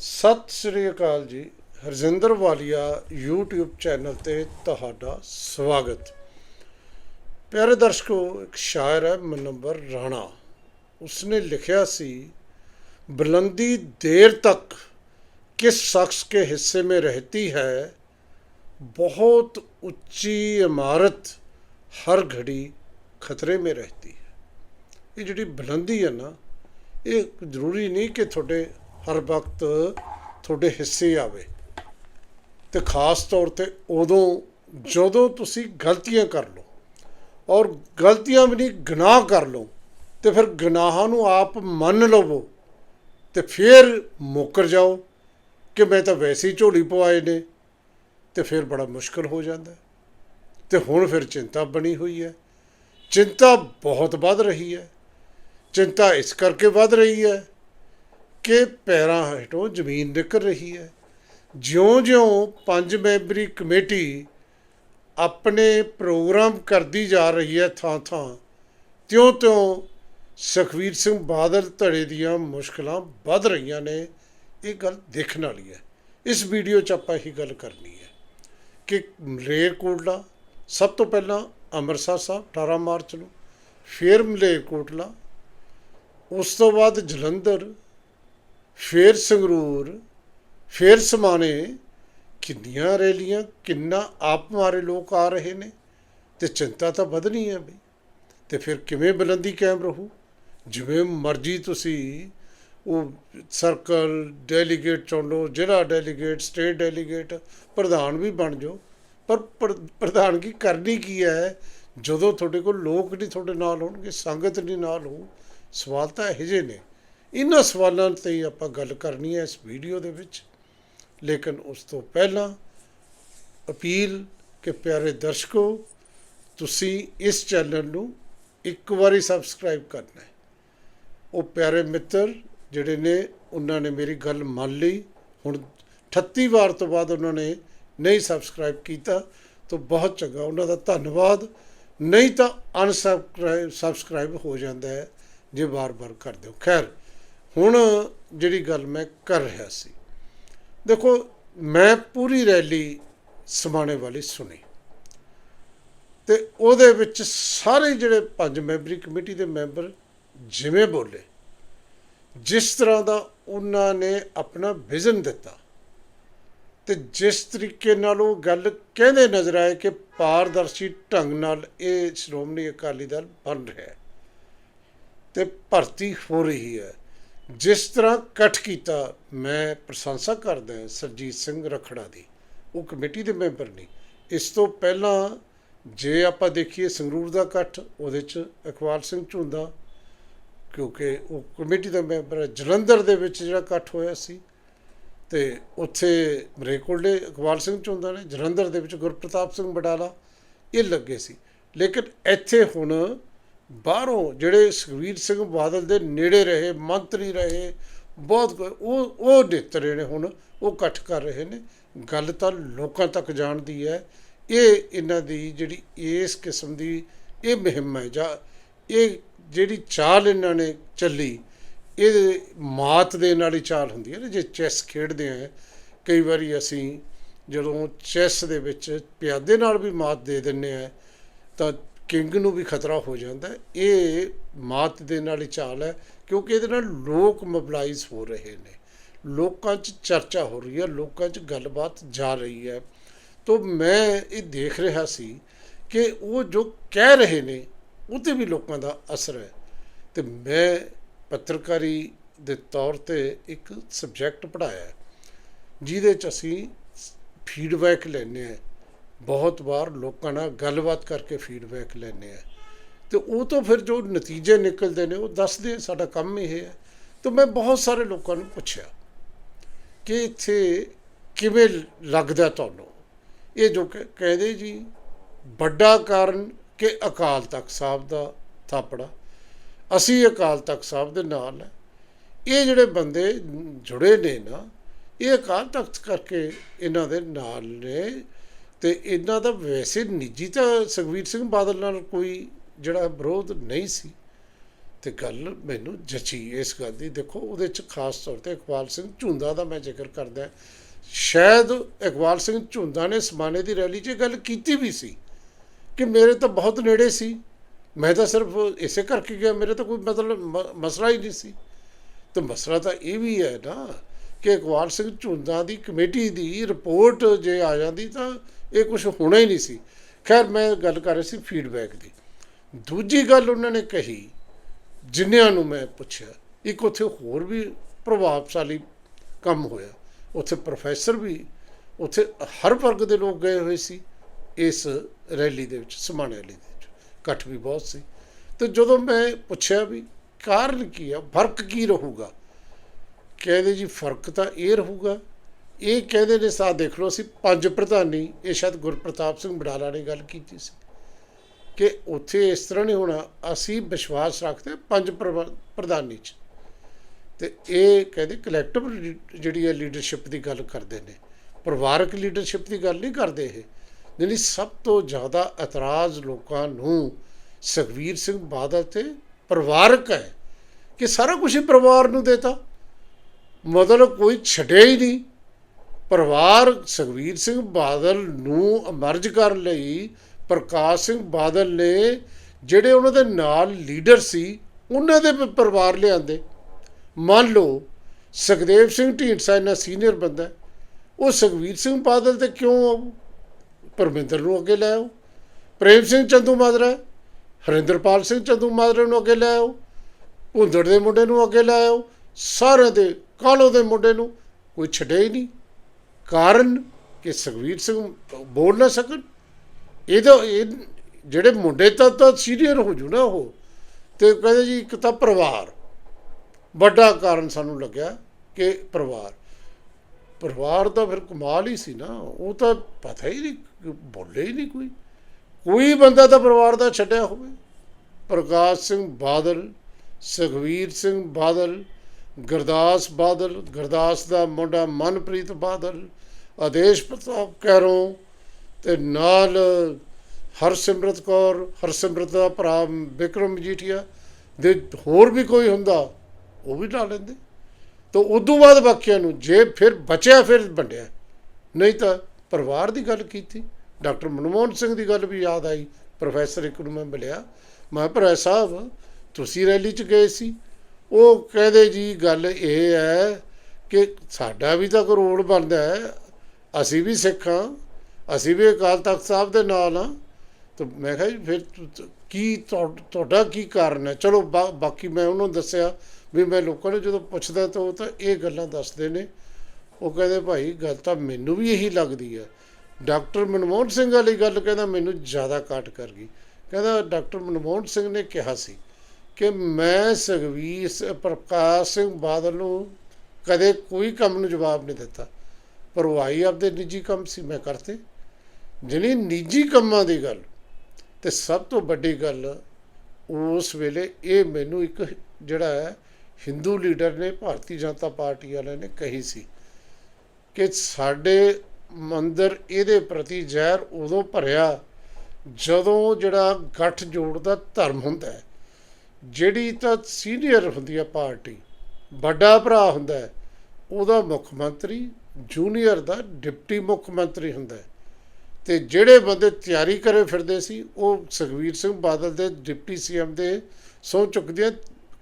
ਸਤਿ ਸ੍ਰੀ ਅਕਾਲ ਜੀ ਹਰਜਿੰਦਰ ਵਾਲੀਆ YouTube channel ਤੇ ਤੁਹਾਡਾ ਸਵਾਗਤ ਪਿਆਰੇ ਦਰਸ਼ਕੋ ਇੱਕ ਸ਼ਾਇਰ ਹੈ ਮਨੰਬਰ ਰਾਣਾ ਉਸਨੇ ਲਿਖਿਆ ਸੀ ਬੁਲੰਦੀ ਦੇਰ ਤੱਕ किस शख्स के हिस्से में रहती है बहुत ਉੱਚੀ ਇਮਾਰਤ ਹਰ ਘੜੀ ਖਤਰੇ में रहती ਹੈ ਇਹ ਜਿਹੜੀ ਬੁਲੰਦੀ ਹੈ ਨਾ ਇਹ ਜ਼ਰੂਰੀ ਨਹੀਂ ਕਿ ਤੁਹਾਡੇ ਹਰ ਵਕਤ ਤੁਹਾਡੇ ਹਿੱਸੇ ਆਵੇ। ਤੇ ਖਾਸ ਤੌਰ ਤੇ ਉਦੋਂ ਜਦੋਂ ਤੁਸੀਂ ਗਲਤੀਆਂ ਕਰ ਲਓ ਔਰ ਗਲਤੀਆਂ ਵੀ ਨਹੀਂ, ਗੁਨਾਹ ਕਰ ਲਓ, ਤੇ ਫਿਰ ਗੁਨਾਹਾਂ ਨੂੰ ਆਪ ਮੰਨ ਲਵੋ ਤੇ ਫਿਰ ਮੁੱਕਰ ਜਾਓ ਕਿ ਮੈਂ ਤਾਂ ਵੈਸੇ ਹੀ ਝੋਲੀ ਪਵਾਏ ਨੇ, ਤੇ ਫਿਰ ਬੜਾ ਮੁਸ਼ਕਲ ਹੋ ਜਾਂਦਾ। ਹੈ। ਤੇ ਹੁਣ ਫਿਰ ਚਿੰਤਾ ਬਣੀ ਹੋਈ ਹੈ। ਚਿੰਤਾ ਬਹੁਤ ਵੱਧ ਰਹੀ ਹੈ। ਚਿੰਤਾ ਇਸ ਕਰਕੇ ਵੱਧ ਰਹੀ ਹੈ ਕਿ ਪੈਰਾਂ ਹੇਠੋਂ ਜ਼ਮੀਨ ਨਿਕਲ ਰਹੀ ਹੈ। ਜਿਉਂ-ਜਿਉਂ ਪੰਜ ਮੈਂਬਰੀ ਕਮੇਟੀ ਆਪਣੇ ਪ੍ਰੋਗਰਾਮ ਕਰਦੀ ਜਾ ਰਹੀ ਹੈ ਥਾਂ-ਥਾਂ, ਤਿਉਂ-ਤਿਉਂ ਸੁਖਵੀਰ ਸਿੰਘ ਬਾਦਲ ਧੜੇ ਦੀਆਂ ਮੁਸ਼ਕਲਾਂ ਵੱਧ ਰਹੀਆਂ ਨੇ। ਇਹ ਗੱਲ ਦੇਖਣ ਵਾਲੀ ਹੈ। ਇਸ ਵੀਡੀਓ 'ਚ ਆਪਾਂ ਇਹੀ ਗੱਲ ਕਰਨੀ ਹੈ ਕਿ ਮਲੇਰਕੋਟਲਾ, ਸਭ ਤੋਂ ਪਹਿਲਾਂ ਅੰਮ੍ਰਿਤਸਰ ਸਾਹਿਬ 18 ਮਾਰਚ ਨੂੰ, ਫਿਰ ਮਲੇਰਕੋਟਲਾ, ਉਸ ਤੋਂ ਬਾਅਦ ਜਲੰਧਰ ਫਿਰ ਸੰਗਰੂਰ, ਫਿਰ ਸਮਾਣੇ, ਕਿੰਨੀਆਂ ਰੈਲੀਆਂ, ਕਿੰਨਾ ਆਪ ਮਾਰੇ ਲੋਕ ਆ ਰਹੇ ਨੇ, ਤੇ ਚਿੰਤਾ ਤਾਂ ਵਧਣੀ ਹੈ ਬਈ। ਤੇ ਫਿਰ ਕਿਵੇਂ ਬੁਲੰਦੀ ਕਾਇਮ ਰਹੂ? ਜਿਵੇਂ ਮਰਜ਼ੀ ਤੁਸੀਂ ਉਹ ਸਰਕਲ, ਡੈਲੀਗੇਟ ਚੁਣ ਲਓ, ਜ਼ਿਲ੍ਹਾ ਡੈਲੀਗੇਟ, ਸਟੇਟ ਡੈਲੀਗੇਟ, ਪ੍ਰਧਾਨ ਵੀ ਬਣ ਜਾਓ। ਪਰ ਪ੍ਰਧਾਨਗੀ ਕਰਨੀ ਕੀ ਹੈ? ਜਦੋਂ ਤੁਹਾਡੇ ਕੋਲ ਲੋਕ ਨਹੀਂ ਤੁਹਾਡੇ ਨਾਲ ਹੋਣਗੇ, ਸੰਗਤ ਨਹੀਂ ਨਾਲ ਹੋ ਸਵਾਲ ਤਾਂ ਇਹੋ ਜਿਹੇ ਨੇ। ਇਹਨਾਂ ਸਵਾਲਾਂ ਤੇ ਹੀ ਆਪਾਂ ਗੱਲ ਕਰਨੀ ਹੈ ਇਸ ਵੀਡੀਓ ਦੇ ਵਿੱਚ। ਲੇਕਿਨ ਉਸ ਤੋਂ ਪਹਿਲਾਂ ਅਪੀਲ ਕਿ ਪਿਆਰੇ ਦਰਸ਼ਕੋ, ਤੁਸੀਂ ਇਸ ਚੈਨਲ ਨੂੰ ਇੱਕ ਵਾਰੀ ਸਬਸਕ੍ਰਾਈਬ ਕਰਨਾ ਹੈ। ਉਹ ਪਿਆਰੇ ਮਿੱਤਰ ਜਿਹੜੇ ਨੇ, ਉਹਨਾਂ ਨੇ ਮੇਰੀ ਗੱਲ ਮੰਨ ਲਈ। ਹੁਣ 38 ਵਾਰ ਤੋਂ ਬਾਅਦ ਉਹਨਾਂ ਨੇ ਨਹੀਂ ਸਬਸਕ੍ਰਾਈਬ ਕੀਤਾ, ਤਾਂ ਬਹੁਤ ਚੰਗਾ। ਉਹਨਾਂ ਦਾ ਧੰਨਵਾਦ। ਨਹੀਂ ਤਾਂ ਅਨਸਬਸਕ੍ਰਾਈਬ ਸਬਸਕ੍ਰਾਈਬ ਹੋ ਜਾਂਦਾ ਹੈ। ਜੇ ਵਾਰ-ਵਾਰ ਕਰ ਦਿਓ। ਖੈਰ ਹੁਣ ਜਿਹੜੀ ਗੱਲ ਮੈਂ ਕਰ ਰਿਹਾ ਸੀ, ਦੇਖੋ, ਮੈਂ ਪੂਰੀ ਰੈਲੀ ਸਮਾਣੇ ਵਾਲੀ ਸੁਣੀ। ਤੇ ਉਹਦੇ ਵਿੱਚ ਸਾਰੇ ਜਿਹੜੇ ਪੰਜ ਮੈਂਬਰੀ ਕਮੇਟੀ ਦੇ ਮੈਂਬਰ ਜਿਵੇਂ ਬੋਲੇ, ਜਿਸ ਤਰ੍ਹਾਂ ਦਾ ਉਹਨਾਂ ਨੇ ਆਪਣਾ ਵਿਜ਼ਨ ਦਿੱਤਾ, ਤੇ ਜਿਸ ਤਰੀਕੇ ਨਾਲ ਉਹ ਗੱਲ ਕਹਿੰਦੇ ਨਜ਼ਰ ਆਏ ਕਿ ਪਾਰਦਰਸ਼ੀ ਢੰਗ ਨਾਲ ਇਹ ਸ਼੍ਰੋਮਣੀ ਅਕਾਲੀ ਦਲ ਬਣ ਰਿਹਾ ਹੈ, ਤੇ ਭਰਤੀ ਹੋ ਰਹੀ ਹੈ। ਜਿਸ ਤਰ੍ਹਾਂ ਇਕੱਠ ਕੀਤਾ ਮੈਂ ਪ੍ਰਸ਼ੰਸਾ ਕਰਦਾ ਹਾਂ ਸਰਜੀਤ ਸਿੰਘ ਰਖੜਾ ਦੀ, ਉਹ ਕਮੇਟੀ ਦੇ ਮੈਂਬਰ ਨਹੀਂ ਇਸ ਤੋਂ ਪਹਿਲਾਂ ਜੇ ਆਪਾਂ ਦੇਖੀਏ ਸੰਗਰੂਰ ਦਾ ਇਕੱਠ, ਉਹਦੇ ਚ ਇਕਬਾਲ ਸਿੰਘ ਝੁੰਦਾ, ਕਿਉਂਕਿ ਉਹ ਕਮੇਟੀ ਦਾ ਮੈਂਬਰ ਹੈ। ਜਲੰਧਰ ਦੇ ਵਿੱਚ ਜਿਹੜਾ ਇਕੱਠ ਹੋਇਆ ਸੀ, ਤੇ ਉੱਥੇ ਮਰੇਕੋਲੇ ਇਕਬਾਲ ਸਿੰਘ ਝੁੰਦਾ ਨੇ, ਜਲੰਧਰ ਦੇ ਵਿੱਚ ਗੁਰਪ੍ਰਤਾਪ ਸਿੰਘ ਬਡਾਲਾ, ਇਹ ਲੱਗੇ ਸੀ। ਲੇਕਿਨ ਇੱਥੇ ਹੁਣ ਬਾਹਰੋਂ ਜਿਹੜੇ ਸੁਖਵੀਰ ਸਿੰਘ ਬਾਦਲ ਦੇ ਨੇੜੇ ਰਹੇ, ਮੰਤਰੀ ਰਹੇ, ਬਹੁਤ ਕੋਈ- ਉਹ ਉਹ ਨੇਤਰੇ ਨੇ ਹੁਣ, ਉਹ ਇਕੱਠ ਕਰ ਰਹੇ ਨੇ। ਗੱਲ ਤਾਂ ਲੋਕਾਂ ਤੱਕ ਜਾਣਦੀ ਹੈ। ਇਹ ਇਹਨਾਂ ਦੀ ਜਿਹੜੀ ਇਸ ਕਿਸਮ ਦੀ ਇਹ ਮੁਹਿੰਮ ਹੈ ਜਾਂ ਇਹ ਜਿਹੜੀ ਚਾਲ ਇਹਨਾਂ ਨੇ ਚੱਲੀ, ਇਹ ਮਾਤ ਦੇ ਨਾਲ ਹੀ ਚਾਲ ਹੁੰਦੀ ਹੈ ਨਾ। ਜੇ ਚੈਸ ਖੇਡਦੇ ਆ ਕਈ ਵਾਰੀ ਅਸੀਂ ਜਦੋਂ ਚੈਸ ਦੇ ਵਿੱਚ ਪਿਆਦੇ ਨਾਲ ਵੀ ਮਾਤ ਦੇ ਦਿੰਨੇ ਆ ਤਾਂ ਕਿੰਗ ਨੂੰ ਵੀ ਖਤਰਾ ਹੋ ਜਾਂਦਾ ਇਹ ਮਾਤ ਦੇ ਨਾਲ ਹੀ ਚਾਲ ਹੈ, ਕਿਉਂਕਿ ਇਹਦੇ ਨਾਲ ਲੋਕ ਮੋਬਲਾਈਜ਼ ਹੋ ਰਹੇ ਨੇ। ਲੋਕਾਂ 'ਚ ਚਰਚਾ ਹੋ ਰਹੀ ਹੈ, ਲੋਕਾਂ 'ਚ ਗੱਲਬਾਤ ਜਾ ਰਹੀ ਹੈ। ਤੋਂ ਮੈਂ ਇਹ ਦੇਖ ਰਿਹਾ ਸੀ ਕਿ ਉਹ ਜੋ ਕਹਿ ਰਹੇ ਨੇ ਉਹ 'ਤੇ ਵੀ ਲੋਕਾਂ ਦਾ ਅਸਰ ਹੈ। ਤੇ ਮੈਂ ਪੱਤਰਕਾਰੀ ਦੇ ਤੌਰ ਤੇ ਇੱਕ ਸਬਜੈਕਟ ਪੜਾਇਆ ਜਿਹਦੇ 'ਚ ਅਸੀਂ ਫੀਡਬੈਕ ਲੈਂਦੇ ਆ ਬਹੁਤ ਵਾਰ ਲੋਕਾਂ ਨਾਲ ਗੱਲਬਾਤ ਕਰਕੇ ਫੀਡਬੈਕ ਲੈਂਦੇ ਆ। ਤੇ ਉਹ ਤੋਂ ਫਿਰ ਜੋ ਨਤੀਜੇ ਨਿਕਲਦੇ ਨੇ, ਉਹ ਦੱਸਦੇ ਸਾਡਾ ਕੰਮ ਇਹ ਹੈ। ਤਾਂ ਮੈਂ ਬਹੁਤ ਸਾਰੇ ਲੋਕਾਂ ਨੂੰ ਪੁੱਛਿਆ ਕਿ ਇੱਥੇ ਕਿਵੇਂ ਲੱਗਦਾ ਤੁਹਾਨੂੰ? ਇਹ ਜੋ ਕ- ਕਹਿੰਦੇ ਜੀ, ਵੱਡਾ ਕਾਰਨ ਕਿ ਅਕਾਲ ਤਖਤ ਸਾਹਿਬ ਦਾ ਥਾਪੜਾ। ਅਸੀਂ ਅਕਾਲ ਤਖਤ ਸਾਹਿਬ ਦੇ ਨਾਲ ਇਹ ਜਿਹੜੇ ਬੰਦੇ ਜੁੜੇ ਨੇ ਨਾ, ਇਹ ਅਕਾਲ ਤਖਤ ਕਰਕੇ ਇਹਨਾਂ ਦੇ ਨਾਲ ਨੇ। ਤੇ ਇਹਨਾਂ ਦਾ ਵੈਸੇ ਨਿੱਜੀ ਤਾਂ ਸੁਖਵੀਰ ਸਿੰਘ ਬਾਦਲ ਨਾਲ ਕੋਈ ਜਿਹੜਾ ਵਿਰੋਧ ਨਹੀਂ ਸੀ। ਤੇ ਗੱਲ ਮੈਨੂੰ ਜਚੀ ਇਸ ਗੱਲ ਦੀ। ਦੇਖੋ, ਉਹਦੇ ਚ ਖਾਸ ਤੌਰ ਤੇ ਇਕਬਾਲ ਸਿੰਘ ਝੁੰਦਾ ਦਾ ਮੈਂ ਜ਼ਿਕਰ ਕਰਦਾ। ਸ਼ਾਇਦ ਇਕਬਾਲ ਸਿੰਘ ਝੁੰਦਾ ਨੇ ਸਮਾਨੇ ਦੀ ਰੈਲੀ 'ਚ ਇਹ ਗੱਲ ਕੀਤੀ ਵੀ ਸੀ ਕਿ ਮੇਰੇ ਤਾਂ ਬਹੁਤ ਨੇੜੇ ਸੀ। ਮੈਂ ਤਾਂ ਸਿਰਫ ਇਸੇ ਕਰਕੇ ਗਿਆ, ਮੇਰੇ ਤਾਂ ਕੋਈ ਮਤਲਬ ਮ- ਮਸਲਾ ਹੀ ਨਹੀਂ ਸੀ। ਤੇ ਮਸਲਾ ਤਾਂ ਇਹ ਵੀ ਹੈ ਨਾ ਕਿ ਇਕਬਾਲ ਸਿੰਘ ਝੁੰਦਾ ਦੀ ਕਮੇਟੀ ਦੀ ਰਿਪੋਰਟ ਜੇ ਆ ਜਾਂਦੀ ਤਾਂ ਇਹ ਕੁਝ ਹੋਣਾ ਹੀ ਨਹੀਂ ਸੀ। ਖੈਰ, ਮੈਂ ਗੱਲ ਕਰ ਰਿਹਾ ਸੀ ਫੀਡਬੈਕ ਦੀ। ਦੂਜੀ ਗੱਲ ਉਹਨਾਂ ਨੇ ਕਹੀ, ਜਿੰਨਿਆਂ ਨੂੰ ਮੈਂ ਪੁੱਛਿਆ, ਇੱਕ ਉੱਥੇ ਹੋਰ ਵੀ ਪ੍ਰਭਾਵਸ਼ਾਲੀ ਕੰਮ ਹੋਇਆ। ਉੱਥੇ ਪ੍ਰੋਫੈਸਰ ਵੀ, ਉੱਥੇ ਹਰ ਵਰਗ ਦੇ ਲੋਕ ਗਏ ਹੋਏ ਸੀ, ਇਸ ਰੈਲੀ ਦੇ ਵਿੱਚ ਸਮਾਨ ਰੈਲੀ ਦੇ ਵਿੱਚ। ਇਕੱਠ ਵੀ ਬਹੁਤ ਸੀ। ਤੇ ਜਦੋਂ ਮੈਂ ਪੁੱਛਿਆ ਵੀ ਕਾਰਨ ਕੀ ਆ, ਫ਼ਰਕ ਕੀ ਰਹੂਗਾ? ਕਹਿੰਦੇ ਜੀ, ਫ਼ਰਕ ਤਾਂ ਇਹ ਰਹੂਗਾ ਇਹ ਕਹਿੰਦੇ ਨੇ ਸਾਹ ਦੇਖ ਲਓ, ਅਸੀਂ ਪੰਜ ਪ੍ਰਧਾਨੀ, ਇਹ ਸ਼ਾਇਦ ਗੁਰਪ੍ਰਤਾਪ ਸਿੰਘ ਬਡਾਲਾ ਨੇ ਗੱਲ ਕੀਤੀ ਸੀ, ਕਿ ਉੱਥੇ ਇਸ ਤਰ੍ਹਾਂ ਨਹੀਂ ਹੋਣਾ, ਅਸੀਂ ਵਿਸ਼ਵਾਸ ਰੱਖਦੇ ਪੰਜ ਪ੍ਰਧਾਨੀ ਚ। ਤੇ ਇਹ ਕਹਿੰਦੇ ਕਲੈਕਟਿਵ ਜਿਹੜੀ ਹੈ ਲੀਡਰਸ਼ਿਪ ਦੀ ਗੱਲ ਕਰਦੇ ਨੇ। ਪਰਿਵਾਰਕ ਲੀਡਰਸ਼ਿਪ ਦੀ ਗੱਲ ਨਹੀਂ ਕਰਦੇ ਇਹ। ਜਿਹੜੀ ਸਭ ਤੋਂ ਜ਼ਿਆਦਾ ਇਤਰਾਜ਼ ਲੋਕਾਂ ਨੂੰ ਸੁਖਵੀਰ ਸਿੰਘ ਬਾਦਲ ਤੇ ਪਰਿਵਾਰਕ ਹੈ, ਕਿ ਸਾਰਾ ਕੁਝ ਹੀ ਪਰਿਵਾਰ ਨੂੰ ਦੇਤਾ। ਮਤਲਬ ਕੋਈ ਛੱਡਿਆ ਹੀ ਨਹੀਂ। ਪਰਿਵਾਰ ਸੁਖਵੀਰ ਸਿੰਘ ਬਾਦਲ ਨੂੰ ਅਮਰਜ ਕਰਨ ਲਈ ਪ੍ਰਕਾਸ਼ ਸਿੰਘ ਬਾਦਲ ਨੇ ਜਿਹੜੇ ਉਹਨਾਂ ਦੇ ਨਾਲ ਲੀਡਰ ਸੀ, ਉਹਨਾਂ ਦੇ ਪਰਿਵਾਰ ਲਿਆਂਦੇ। ਮੰਨ ਲਓ, ਸੁਖਦੇਵ ਸਿੰਘ ਢੀਂਡਸਾ ਇਹਨਾਂ ਸੀਨੀਅਰ ਬੰਦਾ ਉਹ ਸੁਖਵੀਰ ਸਿੰਘ ਬਾਦਲ ਤੇ ਕਿਉਂ ਆਊ? ਪਰਮਿੰਦਰ ਨੂੰ ਅੱਗੇ ਲੈ ਆਓ। ਪ੍ਰੇਮ ਸਿੰਘ ਚੰਦੂ ਮਾਜਰਾ ਹਰਿੰਦਰਪਾਲ ਸਿੰਘ ਚੰਦੂ ਮਾਜਰਾ ਨੂੰ ਅੱਗੇ ਲੈ ਆਓ। ਭੁੰਦੜ ਦੇ ਮੁੰਡੇ ਨੂੰ ਅੱਗੇ ਲੈ ਆਓ। ਸਾਰਿਆਂ ਦੇ ਕਾਲੋ ਦੇ ਮੁੰਡੇ ਨੂੰ? ਕੋਈ ਛੱਡੇ ਹੀ ਨਹੀਂ। ਕਾਰਨ ਕਿ ਸੁਖਵੀਰ ਸਿੰਘ ਬੋਲ ਨਾ ਸਕਣ? ਇਹ ਤਾਂ ਇਹ ਜਿਹੜੇ ਮੁੰਡੇ ਤਾਂ ਤਾਂ ਸੀਨੀਅਰ ਹੋ ਜੂ ਨਾ ਉਹ, ਤੇ ਕਹਿੰਦੇ ਜੀ ਇੱਕ ਤਾਂ ਪਰਿਵਾਰ। ਵੱਡਾ ਕਾਰਨ ਸਾਨੂੰ ਲੱਗਿਆ ਕਿ ਪਰਿਵਾਰ। ਪਰਿਵਾਰ ਦਾ ਫਿਰ ਕਮਾਲ ਹੀ ਸੀ ਨਾ, ਉਹ ਤਾਂ ਪਤਾ ਹੀ ਨਹੀਂ, ਬੋਲੇ ਹੀ ਨਹੀਂ ਕੋਈ। ਕੋਈ ਬੰਦਾ ਤਾਂ ਪਰਿਵਾਰ ਦਾ ਛੱਡਿਆ ਹੋਵੇ। ਪ੍ਰਕਾਸ਼ ਸਿੰਘ ਬਾਦਲ, ਸੁਖਵੀਰ ਸਿੰਘ ਬਾਦਲ, ਗੁਰਦਾਸ ਬਾਦਲ, ਗੁਰਦਾਸ ਦਾ ਮੁੰਡਾ ਮਨਪ੍ਰੀਤ ਬਾਦਲ ਆਦੇਸ਼ ਪ੍ਰਤਾਪ ਕੈਰੋਂ ਤੇ ਨਾਲ ਹਰਸਿਮਰਤ ਕੌਰ, ਹਰਸਿਮਰਤ ਦਾ ਭਰਾ ਵਿਕਰਮ ਮਜੀਠੀਆ ਦੇ ਹੋਰ ਵੀ ਕੋਈ ਹੁੰਦਾ, ਉਹ ਵੀ ਲਾ ਲੈਂਦੇ। ਤਾਂ ਉਦੋਂ ਬਾਅਦ ਬਾਕੀਆਂ ਨੂੰ ਜੇ ਫਿਰ ਬਚਿਆ, ਫਿਰ ਵੰਡਿਆ। ਨਹੀਂ ਤਾਂ ਪਰਿਵਾਰ ਦੀ ਗੱਲ ਕੀਤੀ। ਡਾਕਟਰ ਮਨਮੋਹਨ ਸਿੰਘ ਦੀ ਗੱਲ ਵੀ ਯਾਦ ਆਈ। ਪ੍ਰੋਫੈਸਰ ਇੱਕ ਨੂੰ ਮੈਂ ਮਿਲਿਆ। ਮੈਂ ਭਰਾ ਸਾਹਿਬ, ਤੁਸੀਂ ਰੈਲੀ 'ਚ ਗਏ ਸੀ। ਉਹ ਕਹਿੰਦੇ ਜੀ, ਗੱਲ ਇਹ ਹੈ ਕਿ ਸਾਡਾ ਵੀ ਤਾਂ ਕੋਈ ਰੋਡ ਬਣਦਾ ਹੈ ਅਸੀਂ ਵੀ ਸਿੱਖ ਹਾਂ, ਅਸੀਂ ਵੀ ਅਕਾਲ ਤਖਤ ਸਾਹਿਬ ਦੇ ਨਾਲ ਹਾਂ। ਤਾਂ ਮੈਂ ਕਿਹਾ ਜੀ, ਫਿਰ ਕੀ ਤੁਹਾ- ਤੁਹਾਡਾ ਕੀ ਕਾਰਨ ਹੈ? ਚਲੋ, ਬਾ- ਬਾਕੀ ਮੈਂ ਉਹਨੂੰ ਦੱਸਿਆ ਵੀ ਮੈਂ ਲੋਕਾਂ ਨੂੰ ਜਦੋਂ ਪੁੱਛਦਾ ਤਾਂ ਉਹ ਤਾਂ ਇਹ ਗੱਲਾਂ ਦੱਸਦੇ ਨੇ। ਉਹ ਕਹਿੰਦੇ, ਭਾਈ, ਗੱਲ ਤਾਂ ਮੈਨੂੰ ਵੀ ਇਹੀ ਲੱਗਦੀ ਹੈ। ਡਾਕਟਰ ਮਨਮੋਹਨ ਸਿੰਘ ਵਾਲੀ ਗੱਲ ਕਹਿੰਦਾ, ਮੈਨੂੰ ਜ਼ਿਆਦਾ ਕਾਟ ਕਰ ਗਈ। ਕਹਿੰਦਾ, ਡਾਕਟਰ ਮਨਮੋਹਨ ਸਿੰਘ ਨੇ ਕਿਹਾ ਸੀ ਕਿ ਮੈਂ ਸੁਖਵੀਰ ਪ੍ਰਕਾਸ਼ ਸਿੰਘ ਬਾਦਲ ਨੂੰ ਕਦੇ ਕੋਈ ਕੰਮ ਨੂੰ ਜਵਾਬ ਨਹੀਂ ਦਿੱਤਾ। ਪਰ ਉਹ ਆਈ ਆਪਦੇ ਨਿੱਜੀ ਕੰਮ ਸੀ, ਮੈਂ ਕਰਤੇ। ਜਿਹੜੀ ਨਿੱਜੀ ਕੰਮਾਂ ਦੀ ਗੱਲ। ਤੇ ਸਭ ਤੋਂ ਵੱਡੀ ਗੱਲ, ਉਸ ਵੇਲੇ ਇਹ ਮੈਨੂੰ ਇੱਕ ਜਿਹੜਾ ਹੈ ਹਿੰਦੂ ਲੀਡਰ ਨੇ, ਭਾਰਤੀ ਜਨਤਾ ਪਾਰਟੀ ਵਾਲਿਆਂ ਨੇ ਕਹੀ ਸੀ ਕਿ ਸਾਡੇ ਮੰਦਰ ਇਹਦੇ ਪ੍ਰਤੀ ਜ਼ਹਿਰ ਉਦੋਂ ਭਰਿਆ ਜਦੋਂ ਜਿਹੜਾ ਗੱਠ ਜੋੜ ਦਾ ਧਰਮ ਹੁੰਦਾ ਹੈ। ਜਿਹੜੀ ਤਾਂ ਸੀਨੀਅਰ ਹੁੰਦੀ ਹੈ ਪਾਰਟੀ, ਵੱਡਾ ਭਰਾ ਹੁੰਦਾ ਹੈ, ਉਹਦਾ ਮੁੱਖ ਮੰਤਰੀ ਜੂਨੀਅਰ ਦਾ ਡਿਪਟੀ ਮੁੱਖ ਮੰਤਰੀ ਹੁੰਦਾ ਹੈ। ਤੇ ਜਿਹੜੇ ਬੰਦੇ ਤਿਆਰੀ ਕਰੇ ਫਿਰਦੇ ਸੀ, ਉਹ ਸੁਖਵੀਰ ਸਿੰਘ ਬਾਦਲ ਦੇ ਡਿਪਟੀ ਸੀਐਮ ਦੇ ਸਹੁੰ ਚੁੱਕਦੀਆਂ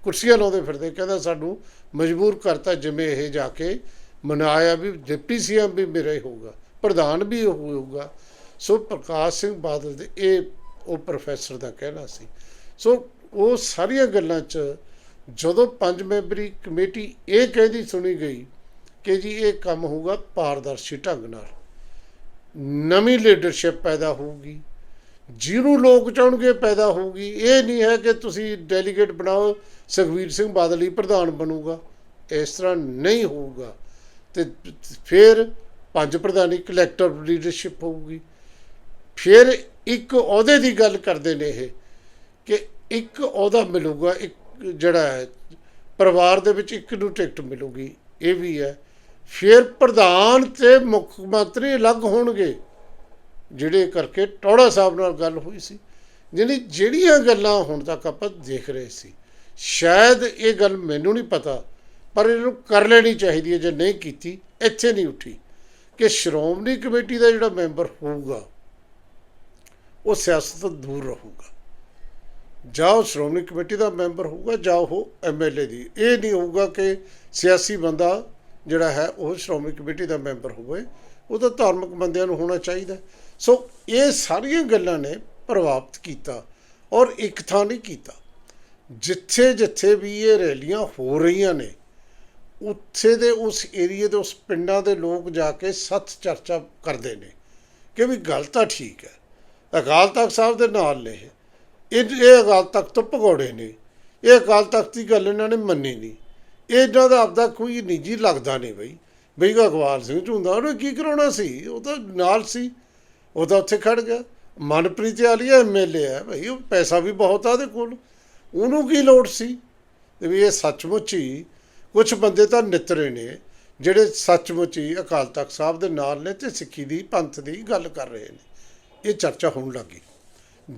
ਕੁਰਸੀਆਂ ਲਾਉਂਦੇ ਫਿਰਦੇ, ਕਹਿੰਦਾ ਸਾਨੂੰ ਮਜਬੂਰ ਕਰਤਾ ਜਿਵੇਂ ਇਹ ਜਾ ਕੇ ਮਨਾਇਆ ਵੀ ਡਿਪਟੀ ਸੀਐਮ ਵੀ ਮੇਰਾ ਹੀ ਹੋਊਗਾ, ਪ੍ਰਧਾਨ ਵੀ ਹੋਊਗਾ। ਸੋ ਪ੍ਰਕਾਸ਼ ਸਿੰਘ ਬਾਦਲ ਦੇ ਇਹ ਉਹ ਪ੍ਰੋਫੈਸਰ ਦਾ ਕਹਿਣਾ ਸੀ। ਸੋ ਉਹ ਸਾਰੀਆਂ ਗੱਲਾਂ 'ਚ ਜਦੋਂ ਪੰਜ ਮੈਂਬਰੀ ਕਮੇਟੀ ਇਹ ਕਹਿੰਦੀ ਸੁਣੀ ਗਈ ਕਿ ਜੀ ਇਹ ਕੰਮ ਹੋਊਗਾ ਪਾਰਦਰਸ਼ੀ ਢੰਗ ਨਾਲ। ਨਵੀਂ ਲੀਡਰਸ਼ਿਪ ਪੈਦਾ ਹੋਊਗੀ। ਜਿਹਨੂੰ ਲੋਕ ਚਾਹਣਗੇ ਪੈਦਾ ਹੋਊਗੀ। ਇਹ ਨਹੀਂ ਹੈ ਕਿ ਤੁਸੀਂ ਡੈਲੀਗੇਟ ਬਣਾਓ, ਸੁਖਵੀਰ ਸਿੰਘ ਬਾਦਲ ਹੀ ਪ੍ਰਧਾਨ ਬਣੂਗਾ। ਇਸ ਤਰ੍ਹਾਂ ਨਹੀਂ ਹੋਊਗਾ। ਤੇ ਫਿਰ ਪੰਜ ਪ੍ਰਧਾਨੀ ਕਲੈਕਟਿਵ ਲੀਡਰਸ਼ਿਪ ਹੋਊਗੀ। ਫਿਰ ਇੱਕ ਅਹੁਦੇ ਦੀ ਗੱਲ ਕਰਦੇ ਨੇ ਇਹ ਕਿ ਇੱਕ ਅਹੁਦਾ ਮਿਲੂਗਾ, ਇੱਕ ਜਿਹੜਾ ਹੈ, ਪਰਿਵਾਰ ਦੇ ਵਿੱਚ ਇੱਕ ਨੂੰ ਟਿਕਟ ਮਿਲੂਗੀ। ਇਹ ਵੀ ਹੈ। ਫਿਰ ਪ੍ਰਧਾਨ ਤੇ ਮੁੱਖ ਮੰਤਰੀ ਅਲੱਗ ਹੋਣਗੇ, ਜਿਹੜੇ ਕਰਕੇ ਟੌੜਾ ਸਾਹਿਬ ਨਾਲ ਗੱਲ ਹੋਈ ਸੀ। ਜਿਹੜੀ ਜਿਹੜੀਆਂ ਗੱਲਾਂ ਹੁਣ ਤੱਕ ਆਪਾਂ ਦੇਖ ਰਹੇ ਸੀ, ਸ਼ਾਇਦ ਇਹ ਗੱਲ ਮੈਨੂੰ ਨਹੀਂ ਪਤਾ, ਪਰ ਇਹਨੂੰ ਕਰ ਲੈਣੀ ਚਾਹੀਦੀ ਹੈ, ਜੇ ਨਹੀਂ ਕੀਤੀ, ਇੱਥੇ ਨਹੀਂ ਉੱਠੀ। ਕਿ ਸ਼੍ਰੋਮਣੀ ਕਮੇਟੀ ਦਾ ਜਿਹੜਾ ਮੈਂਬਰ ਹੋਊਗਾ, ਉਹ ਸਿਆਸਤ ਤੋਂ ਦੂਰ ਰਹੂਗਾ। ਜਾਂ ਉਹ ਸ਼੍ਰੋਮਣੀ ਕਮੇਟੀ ਦਾ ਮੈਂਬਰ ਹੋਊਗਾ, ਜਾਂ ਉਹ ਐਮਐਲਏ ਦੀ। ਇਹ ਨਹੀਂ ਹੋਊਗਾ ਕਿ ਸਿਆਸੀ ਬੰਦਾ ਜਿਹੜਾ ਹੈ, ਉਹ ਸ਼੍ਰੋਮਣੀ ਕਮੇਟੀ ਦਾ ਮੈਂਬਰ ਹੋਵੇ, ਉਹ ਤਾਂ ਧਾਰਮਿਕ ਬੰਦਿਆਂ ਨੂੰ ਹੋਣਾ ਚਾਹੀਦਾ ਸੋ ਇਹ ਸਾਰੀਆਂ ਗੱਲਾਂ ਨੇ ਪ੍ਰਭਾਵਿਤ ਕੀਤਾ ਔਰ ਇੱਕ ਥਾਂ ਨਹੀਂ ਕੀਤਾ। ਜਿੱਥੇ ਜਿੱਥੇ ਵੀ ਇਹ ਰੈਲੀਆਂ ਹੋ ਰਹੀਆਂ ਨੇ, ਉੱਥੇ ਦੇ ਉਸ ਏਰੀਏ ਦੇ, ਉਸ ਪਿੰਡਾਂ ਦੇ ਲੋਕ ਜਾ ਕੇ ਸੱਤ ਚਰਚਾ ਕਰਦੇ ਨੇ ਕਿ ਵੀ ਗੱਲ ਤਾਂ ਠੀਕ ਹੈ, ਅਕਾਲ ਤਖਤ ਸਾਹਿਬ ਦੇ ਨਾਲ ਨੇ ਇਹ ਇਹ ਅਕਾਲ ਤਖਤ ਤੋਂ ਭਗੌੜੇ ਨੇ। ਇਹ ਅਕਾਲ ਤਖਤ ਦੀ ਗੱਲ ਇਹਨਾਂ ਨੇ ਮੰਨੀ ਨਹੀਂ। ਇਹਨਾਂ ਦਾ ਆਪਦਾ ਕੋਈ ਨਿੱਜੀ ਲੱਗਦਾ ਨਹੀਂ ਬਈ। ਬਈ ਅਖਬਾਰ ਸਿੰਘ ਝੁੰਦਾ, ਉਹਨੇ ਕੀ ਕਰਾਉਣਾ ਸੀ? ਉਹ ਤਾਂ ਨਾਲ ਸੀ। ਉਹ ਤਾਂ ਉੱਥੇ ਖੜ ਗਿਆ। ਮਨਪ੍ਰੀਤ ਵਾਲੀ ਐਮਐਲਏ ਹੈ ਭਈ ਉਹ ਪੈਸਾ ਵੀ ਬਹੁਤ ਆ ਉਹਦੇ ਕੋਲ। ਉਹਨੂੰ ਕੀ ਲੋੜ ਸੀ? ਤੇ ਵੀ ਇਹ ਸੱਚਮੁੱਚ ਹੀ ਕੁਝ ਬੰਦੇ ਤਾਂ ਨਿਤਰੇ ਨੇ, ਜਿਹੜੇ ਸੱਚਮੁੱਚ ਹੀ ਅਕਾਲ ਤਖਤ ਸਾਹਿਬ ਦੇ ਨਾਲ ਨੇ ਤੇ ਸਿੱਖੀ ਦੀ, ਪੰਥ ਦੀ ਗੱਲ ਕਰ ਰਹੇ ਨੇ। ਇਹ ਚਰਚਾ ਹੋਣ ਲੱਗੀ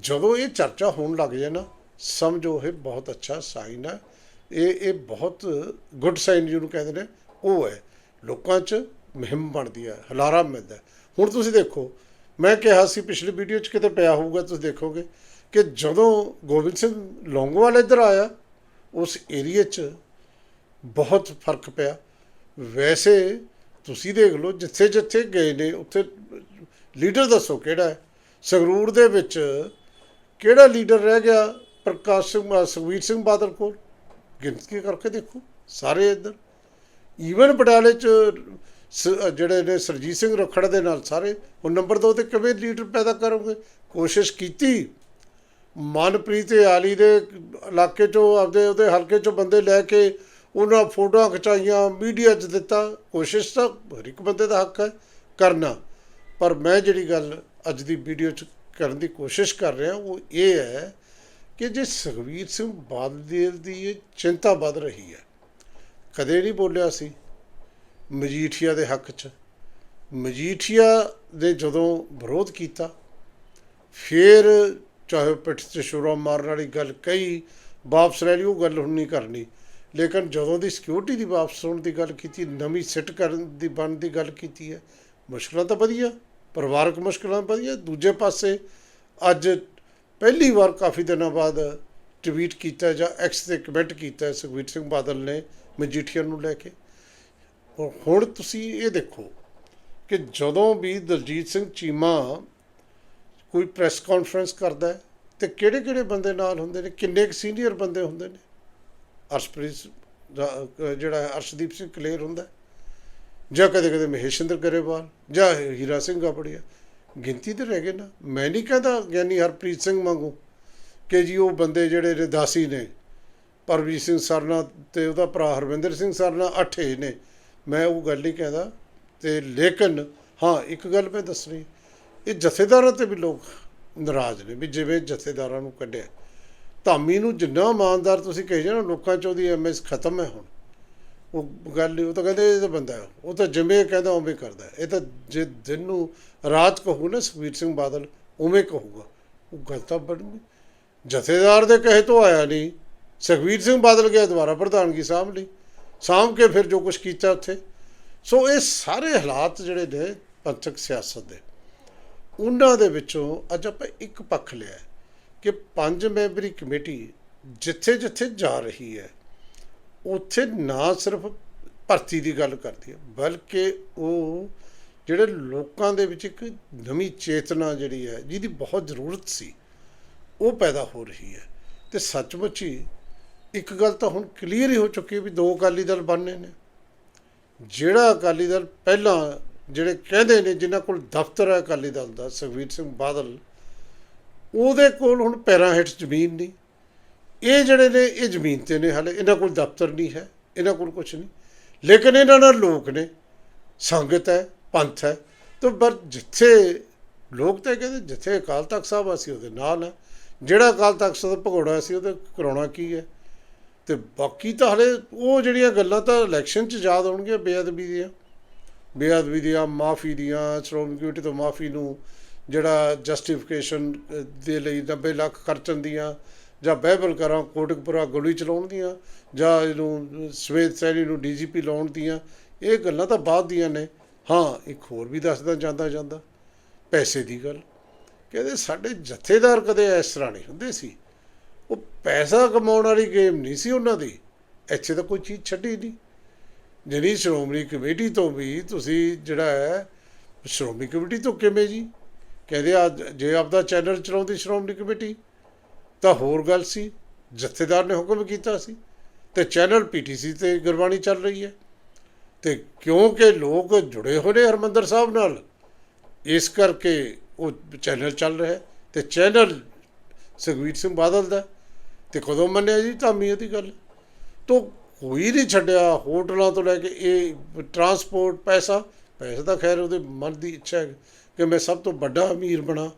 ਜਦੋਂ ਇਹ ਚਰਚਾ ਹੋਣ ਲੱਗ ਜਾਏ ਨਾ, ਸਮਝੋ ਇਹ ਬਹੁਤ ਅੱਛਾ ਸਾਈਨ ਹੈ। ਇਹ ਇਹ ਬਹੁਤ ਗੁੱਡ ਸਾਈਨ ਜਿਹਨੂੰ ਕਹਿੰਦੇ ਨੇ ਉਹ ਹੈ। ਲੋਕਾਂ 'ਚ ਮੁਹਿੰਮ ਬਣਦੀ ਹੈ ਹਲਾਰਾ ਮਿਲਦਾ ਹੁਣ ਤੁਸੀਂ ਦੇਖੋ ਮੈਂ ਕਿਹਾ ਸੀ ਪਿਛਲੀ ਵੀਡੀਓ 'ਚ ਕਿਤੇ ਪਿਆ ਹੋਊਗਾ ਤੁਸੀਂ ਦੇਖੋਗੇ ਕਿ ਜਦੋਂ ਗੋਬਿੰਦ ਸਿੰਘ ਲੌਂਗੋਵਾਲ ਇੱਧਰ ਆਇਆ ਉਸ ਏਰੀਏ 'ਚ ਬਹੁਤ ਫ਼ਰਕ ਪਿਆ। ਵੈਸੇ ਤੁਸੀਂ ਦੇਖ ਲਓ ਜਿੱਥੇ ਜਿੱਥੇ ਗਏ ਨੇ ਉੱਥੇ ਲੀਡਰ ਦੱਸੋ ਕਿਹੜਾ ਹੈ? ਸੰਗਰੂਰ ਦੇ ਵਿੱਚ ਕਿਹੜਾ ਲੀਡਰ ਰਹਿ ਗਿਆ? ਪ੍ਰਕਾਸ਼ ਸਿੰਘ ਅ, ਸੁਖਬੀਰ ਸਿੰਘ ਬਾਦਲ ਕੋਲ? ਗਿਣਤੀ ਕਰਕੇ ਦੇਖੋ, ਸਾਰੇ ਇੱਧਰ। ਈਵਨ ਪਟਿਆਲੇ ਚ ਸ- ਜਿਹੜੇ ਨੇ ਸਰਜੀਤ ਸਿੰਘ ਰਖੜ ਦੇ ਨਾਲ ਸਾਰੇ, ਉਹ ਨੰਬਰ 2 ਤੇ ਕਿਵੇਂ ਲੀਡਰ ਪੈਦਾ ਕਰੋਗੇ? ਕੋਸ਼ਿਸ਼ ਕੀਤੀ। ਮਨਪ੍ਰੀਤ ਆਲੀ ਦੇ ਇਲਾਕੇ ਚੋਂ, ਆਪਦੇ, ਉਹਦੇ ਹਲਕੇ ਚੋਂ ਬੰਦੇ ਲੈ ਕੇ ਉਹਨਾਂ ਫੋਟੋਆਂ ਖਿਚਾਈਆਂ, ਮੀਡੀਆ 'ਚ ਦਿੱਤਾ। ਕੋਸ਼ਿਸ਼ ਤਾਂ ਹਰ ਇੱਕ ਬੰਦੇ ਦਾ ਹੱਕ ਹੈ ਕਰਨਾ। ਪਰ ਮੈਂ ਜਿਹੜੀ ਗੱਲ ਅੱਜ ਦੀ ਵੀਡੀਓ 'ਚ ਕਰਨ ਦੀ ਕੋਸ਼ਿਸ਼ ਕਰ ਰਿਹਾ, ਉਹ ਇਹ ਹੈ ਕਿ ਜੇ ਸੁਖਬੀਰ ਸਿੰਘ ਬਾਦਲ ਦੀ ਇਹ ਚਿੰਤਾ ਵੱਧ ਰਹੀ ਹੈ, ਕਦੇ ਨਹੀਂ ਬੋਲਿਆ ਸੀ ਮਜੀਠੀਆ ਦੇ ਹੱਕ 'ਚ। ਮਜੀਠੀਆ ਦੇ ਜਦੋਂ ਵਿਰੋਧ ਕੀਤਾ, ਫਿਰ ਚਾਹੇ ਪਿੱਠ 'ਚ ਛੁਰਾ ਮਾਰਨ ਵਾਲੀ ਗੱਲ ਕਹੀ, ਵਾਪਸ ਲੈ ਲਈ, ਉਹ ਗੱਲ ਹੁਣ ਨਹੀਂ ਕਰਨੀ। ਲੇਕਿਨ ਜਦੋਂ ਦੀ ਸਿਕਿਉਰਿਟੀ ਦੀ ਵਾਪਸ ਹੋਣ ਦੀ ਗੱਲ ਕੀਤੀ, ਨਵੀਂ ਸਿੱਟ ਕਰਨ ਦੀ ਬਣ ਦੀ ਗੱਲ ਕੀਤੀ ਹੈ, ਮੁਸ਼ਕਲਾਂ ਤਾਂ ਵਧੀਆ, ਪਰਿਵਾਰਕ ਮੁਸ਼ਕਲਾਂ ਵਧੀਆ, ਦੂਜੇ ਪਾਸੇ ਅੱਜ ਪਹਿਲੀ ਵਾਰ ਕਾਫੀ ਦਿਨਾਂ ਬਾਅਦ ਟਵੀਟ ਕੀਤਾ ਜਾਂ ਐਕਸ ਤੇ ਕਮੈਂਟ ਕੀਤਾ ਹੈ ਸੁਖਬੀਰ ਸਿੰਘ ਬਾਦਲ ਨੇ ਮਜੀਠੀਆ ਨੂੰ ਲੈ ਕੇ। ਹੁਣ ਤੁਸੀਂ ਇਹ ਦੇਖੋ ਕਿ ਜਦੋਂ ਵੀ ਦਲਜੀਤ ਸਿੰਘ ਚੀਮਾ ਕੋਈ ਪ੍ਰੈਸ ਕਾਨਫਰੰਸ ਕਰਦਾ ਹੈ ਤੇ ਕਿਹੜੇ ਕਿਹੜੇ ਬੰਦੇ ਨਾਲ ਹੁੰਦੇ ਨੇ ਕਿੰਨੇ ਕੁ ਸੀਨੀਅਰ ਬੰਦੇ ਹੁੰਦੇ ਨੇ? ਅਰਸ਼ਪ੍ਰੀਤ ਦਾ, ਜਿਹੜਾ ਅਰਸ਼ਦੀਪ ਸਿੰਘ ਕਲੇਰ ਹੁੰਦਾ ਜਾਂ ਕਦੇ ਕਦੇ ਮਹੇਸ਼ਿੰਦਰ ਗਰੇਵਾਲ ਜਾਂ ਹੀਰਾ ਸਿੰਘ ਆਪੜੀਆ। ਗਿਣਤੀ ਤੇ ਰਹਿ ਗਏ ਨਾ। ਮੈਂ ਨਹੀਂ ਕਹਿੰਦਾ ਗਿਆਨੀ ਹਰਪ੍ਰੀਤ ਸਿੰਘ ਵਾਂਗੂ ਕਿ ਜੀ ਉਹ ਬੰਦੇ ਜਿਹੜੇ ਰਦਾਸੀ ਨੇ ਪਰਵੀਰ ਸਿੰਘ ਸਰਨਾ ਤੇ ਉਹਦਾ ਭਰਾ ਹਰਵਿੰਦਰ ਸਿੰਘ ਸਰਨਾ ਅੱਠੇ ਨੇ। ਮੈਂ ਉਹ ਗੱਲ ਨਹੀਂ ਕਹਿੰਦਾ। ਤੇ ਲੇਕਿਨ ਹਾਂ, ਇੱਕ ਗੱਲ ਮੈਂ ਦੱਸਣੀ, ਇਹ ਜਥੇਦਾਰਾਂ ਤੇ ਵੀ ਲੋਕ ਨਾਰਾਜ਼ ਨੇ ਵੀ ਜਿਵੇਂ ਜਥੇਦਾਰਾਂ ਨੂੰ ਕੱਢਿਆ। ਧਾਮੀ ਨੂੰ ਜਿੰਨਾ ਇਮਾਨਦਾਰ ਤੁਸੀਂ ਕਹੇ ਜਾਣਾ ਲੋਕਾਂ ਚ ਉਹਦੀ ਐਮਐਸ ਖਤਮ ਹੈ ਹੁਣ। ਉਹ ਗੱਲ ਉਹ ਤਾਂ ਕਹਿੰਦੇ ਇਹ ਤਾਂ ਬੰਦਾ ਹੈ। ਉਹ ਤਾਂ ਜਿਵੇਂ ਕਹਿੰਦਾ ਉਵੇਂ ਕਰਦਾ ਇਹ ਤਾਂ ਜੇ ਦਿਨ ਨੂੰ ਰਾਤ ਕਹੂ ਨਾ ਸੁਖਬੀਰ ਸਿੰਘ ਬਾਦਲ, ਉਵੇਂ ਕਹੂਗਾ। ਉਹ ਗੱਲ ਤਾਂ ਬਣ ਗਈ ਜਥੇਦਾਰ ਦੇ ਕਹੇ ਤੋਂ ਆਇਆ ਨਹੀਂ। ਸੁਖਬੀਰ ਸਿੰਘ ਬਾਦਲ ਗਿਆ ਦੁਬਾਰਾ ਪ੍ਰਧਾਨਗੀ ਸਾਂਭ ਲਈ। ਸਾਂਭ ਕੇ ਫਿਰ ਜੋ ਕੁਝ ਕੀਤਾ ਉੱਥੇ। ਸੋ ਇਹ ਸਾਰੇ ਹਾਲਾਤ ਜਿਹੜੇ ਨੇ ਪੰਥਕ ਸਿਆਸਤ ਦੇ, ਉਹਨਾਂ ਦੇ ਵਿੱਚੋਂ ਅੱਜ ਆਪਾਂ ਇੱਕ ਪੱਖ ਲਿਆ ਕਿ ਪੰਜ ਮੈਂਬਰੀ ਕਮੇਟੀ ਜਿੱਥੇ ਜਿੱਥੇ ਜਾ ਰਹੀ ਹੈ ਉੱਥੇ ਨਾ ਸਿਰਫ ਭਰਤੀ ਦੀ ਗੱਲ ਕਰਦੀ ਹੈ ਬਲਕਿ ਉਹ ਜਿਹੜੇ ਲੋਕਾਂ ਦੇ ਵਿੱਚ ਇੱਕ ਨਵੀਂ ਚੇਤਨਾ ਜਿਹੜੀ ਹੈ, ਜਿਹਦੀ ਬਹੁਤ ਜ਼ਰੂਰਤ ਸੀ, ਉਹ ਪੈਦਾ ਹੋ ਰਹੀ ਹੈ। ਤੇ ਸੱਚਮੁੱਚ ਹੀ ਇੱਕ ਗੱਲ ਤਾਂ ਹੁਣ ਕਲੀਅਰ ਹੀ ਹੋ ਚੁੱਕੀ ਹੈ ਵੀ ਦੋ ਅਕਾਲੀ ਦਲ ਬਣਨੇ ਨੇ। ਜਿਹੜਾ ਅਕਾਲੀ ਦਲ ਪਹਿਲਾਂ ਜਿਹੜੇ ਕਹਿੰਦੇ ਨੇ, ਜਿਨ੍ਹਾਂ ਕੋਲ ਦਫ਼ਤਰ ਹੈ ਅਕਾਲੀ ਦਲ ਦਾ, ਸੁਖਬੀਰ ਸਿੰਘ ਬਾਦਲ, ਉਹਦੇ ਕੋਲ ਹੁਣ ਪੈਰਾਂ ਹੇਠ ਜ਼ਮੀਨ ਨਹੀਂ। ਇਹ ਜਿਹੜੇ ਨੇ, ਇਹ ਜ਼ਮੀਨ ਤੇ ਨੇ ਹਾਲੇ। ਇਹਨਾਂ ਕੋਲ ਦਫ਼ਤਰ ਨਹੀਂ ਹੈ, ਇਹਨਾਂ ਕੋਲ ਕੁਝ ਨਹੀਂ। ਲੇਕਿਨ ਇਹਨਾਂ ਨਾਲ ਲੋਕ ਨੇ। ਸੰਗਤ ਹੈ, ਪੰਥ ਹੈ। ਤੇ ਪਰ ਜਿੱਥੇ ਲੋਕ ਤਾਂ ਕਹਿੰਦੇ, ਜਿੱਥੇ ਅਕਾਲ ਤਖਤ ਸਾਹਿਬ ਅਸੀਂ ਉਹਦੇ ਨਾਲ ਹੈ। ਜਿਹੜਾ ਅਕਾਲ ਤਖਤ ਸਾਹਿਬ ਦਾ ਭਗੌੜਾ ਸੀ, ਉਹਦੇ ਕਰਾਉਣਾ ਕੀ ਹੈ? ਤੇ ਬਾਕੀ ਤਾਂ ਹਲੇ ਉਹ ਜਿਹੜੀਆਂ ਗੱਲਾਂ ਤਾਂ ਇਲੈਕਸ਼ਨ 'ਚ ਯਾਦ ਆਉਣਗੀਆਂ ਬੇਅਦਬੀ ਦੀਆਂ। ਬੇਅਦਬੀ ਦੀਆਂ, ਮਾਫੀ ਦੀਆਂ, ਸ਼੍ਰੋਮਣੀ ਕਮੇਟੀ ਤੋਂ ਮਾਫੀ ਨੂੰ ਜਿਹੜਾ ਜਸਟੀਫਿਕੇਸ਼ਨ ਦੇ ਲਈ 90 ਲੱਖ ਖਰਚਣ ਦੀਆਂ। ਜਾਂ ਬਹਿਬਲ ਕਰਾਂ, ਕੋਟਕਪੁਰਾ ਗੋਲੀ ਚਲਾਉਣ ਦੀਆਂ, ਜਾਂ ਇਹਨੂੰ ਸਵੇਤ ਸੈਣੀ ਨੂੰ ਡੀਜੀਪੀ ਲਾਉਣ ਦੀਆਂ, ਇਹ ਗੱਲਾਂ ਤਾਂ ਬਾਅਦ ਦੀਆਂ ਨੇ। ਹਾਂ, ਇੱਕ ਹੋਰ ਵੀ ਦੱਸਦਾ ਜਾਂਦਾ ਜਾਂਦਾ। ਪੈਸੇ ਦੀ ਗੱਲ। ਕਹਿੰਦੇ ਸਾਡੇ ਜਥੇਦਾਰ ਕਦੇ ਇਸ ਤਰ੍ਹਾਂ ਨਹੀਂ ਹੁੰਦੇ ਸੀ। ਉਹ ਪੈਸਾ ਕਮਾਉਣ ਵਾਲੀ ਗੇਮ ਨਹੀਂ ਸੀ ਉਹਨਾਂ ਦੀ। ਇੱਥੇ ਤਾਂ ਕੋਈ ਚੀਜ਼ ਛੱਡੀ ਨਹੀਂ। ਜਿਹੜੀ ਸ਼੍ਰੋਮਣੀ ਕਮੇਟੀ ਤੋਂ ਵੀ ਤੁਸੀਂ ਜਿਹੜਾ ਹੈ, ਸ਼੍ਰੋਮਣੀ ਕਮੇਟੀ ਤੋਂ ਕਿਵੇਂ ਜੀ? ਕਹਿੰਦੇ ਆ, ਜੇ ਆਪਦਾ ਚੈਨਲ ਚਲਾਉਂਦੀ ਸ਼੍ਰੋਮਣੀ ਕਮੇਟੀ ਤਾਂ ਹੋਰ ਗੱਲ ਸੀ, ਜਥੇਦਾਰ ਨੇ ਹੁਕਮ ਕੀਤਾ ਸੀ ਤੇ ਚੈਨਲ ਪੀਟੀਸੀ ਤੇ ਗੁਰਬਾਣੀ ਚੱਲ ਰਹੀ ਹੈ। ਤੇ ਕਿਉਂਕਿ ਲੋਕ ਜੁੜੇ ਹੋਏ ਨੇ ਹਰਮੰਦਰ ਸਾਹਿਬ ਨਾਲ, ਇਸ ਕਰਕੇ ਉਹ ਚੈਨਲ ਚੱਲ ਰਿਹਾ ਹੈ ਤੇ ਚੈਨਲ ਸੁਖਬੀਰ ਸਿੰਘ ਬਾਦਲ ਦਾ ਤੇ ਕਦੋਂ ਮੰਨਿਆ ਜੀ? ਧਾਮੀ ਉਹਦੀ ਗੱਲ। ਤੋ ਕੋਈ ਨਹੀਂ ਛੱਡਿਆ ਹੋਟਲਾਂ ਤੋਂ ਲੈ ਕੇ ਇਹ ਟਰਾਂਸਪੋਰਟ, ਪੈਸਾ ਪੈਸਾ ਤਾਂ ਖੈਰ ਉਹਦੇ ਮਨ ਦੀ ਇੱਛਾ ਹੈ ਕਿ ਮੈਂ ਸਭ ਤੋਂ ਵੱਡਾ ਅਮੀਰ ਬਣਾ।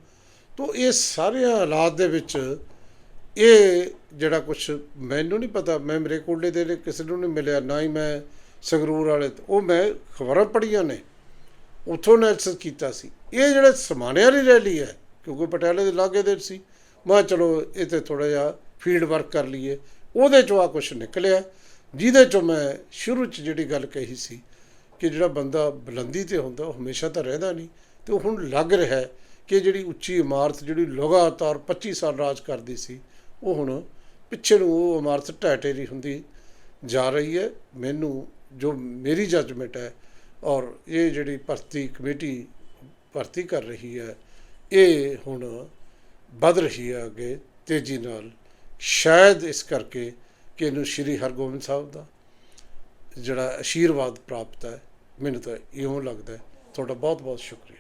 ਤੋ ਇਹ ਸਾਰੇ ਹਾਲਾਤ ਦੇ ਵਿੱਚ ਇਹ ਜਿਹੜਾ ਕੁਛ ਮੈਨੂੰ ਨਹੀਂ ਪਤਾ, ਮੈਂ ਮੇਰੇ ਕੋਲੇ ਦੇ ਨੇ, ਕਿਸੇ ਨੂੰ ਨਹੀਂ ਮਿਲਿਆ, ਨਾ ਹੀ ਮੈਂ ਸੰਗਰੂਰ ਵਾਲੇ ਉਹ ਮੈਂ ਖਬਰਾਂ ਪੜ੍ਹੀਆਂ ਨੇ, ਉੱਥੋਂ ਐਕਸੈਸ ਕੀਤਾ ਸੀ। ਇਹ ਜਿਹੜੇ ਸਮਾਨਿਆਂ ਦੀ ਰੈਲੀ ਹੈ, ਕਿਉਂਕਿ ਪਟਿਆਲੇ ਦੇ ਲਾਗੇ ਦੇ ਸੀ, ਮੈਂ ਕਿਹਾ ਚਲੋ ਇਹ ਤੇ ਥੋੜਾ ਜਿਹਾ ਫੀਲਡ ਵਰਕ ਕਰ ਲਈਏ। ਉਹਦੇ ਚੋਂ ਆ ਕੁਝ ਨਿਕਲਿਆ, ਜਿਹਦੇ ਚੋਂ ਮੈਂ ਸ਼ੁਰੂ ਚ ਜਿਹੜੀ ਗੱਲ ਕਹੀ ਸੀ ਕਿ ਜਿਹੜਾ ਬੰਦਾ ਬੁਲੰਦੀ ਤੇ ਹੁੰਦਾ, ਉਹ ਹਮੇਸ਼ਾ ਤਾਂ ਰਹਿੰਦਾ ਨਹੀਂ, ਤੇ ਉਹ ਹੁਣ ਲੱਗ ਰਿਹਾ ਕਿ ਜਿਹੜੀ ਉੱਚੀ ਇਮਾਰਤ, ਜਿਹੜੀ ਲਗਾਤਾਰ 25 ਸਾਲ ਰਾਜ ਕਰਦੀ ਸੀ ਉਹ ਹੁਣ ਪਿੱਛੇ ਨੂੰ ਉਹ ਇਮਾਰਤ ਢਹਿ ਢੇਰੀ ਹੁੰਦੀ ਜਾ ਰਹੀ ਹੈ। ਮੈਨੂੰ ਜੋ ਮੇਰੀ ਜੱਜਮੈਂਟ ਹੈ ਔਰ ਇਹ ਜਿਹੜੀ ਭਰਤੀ ਕਮੇਟੀ ਭਰਤੀ ਕਰ ਰਹੀ ਹੈ, ਇਹ ਹੁਣ ਵੱਧ ਰਹੀ ਹੈ ਅੱਗੇ ਤੇਜ਼ੀ ਨਾਲ। ਸ਼ਾਇਦ ਇਸ ਕਰਕੇ ਕਿ ਇਹਨੂੰ ਸ਼੍ਰੀ ਹਰਗੋਬਿੰਦ ਸਾਹਿਬ ਦਾ ਜਿਹੜਾ ਆਸ਼ੀਰਵਾਦ ਪ੍ਰਾਪਤ ਹੈ, ਮੈਨੂੰ ਤਾਂ ਇਉਂ ਲੱਗਦਾ ਤੁਹਾਡਾ ਬਹੁਤ ਬਹੁਤ ਸ਼ੁਕਰੀਆ।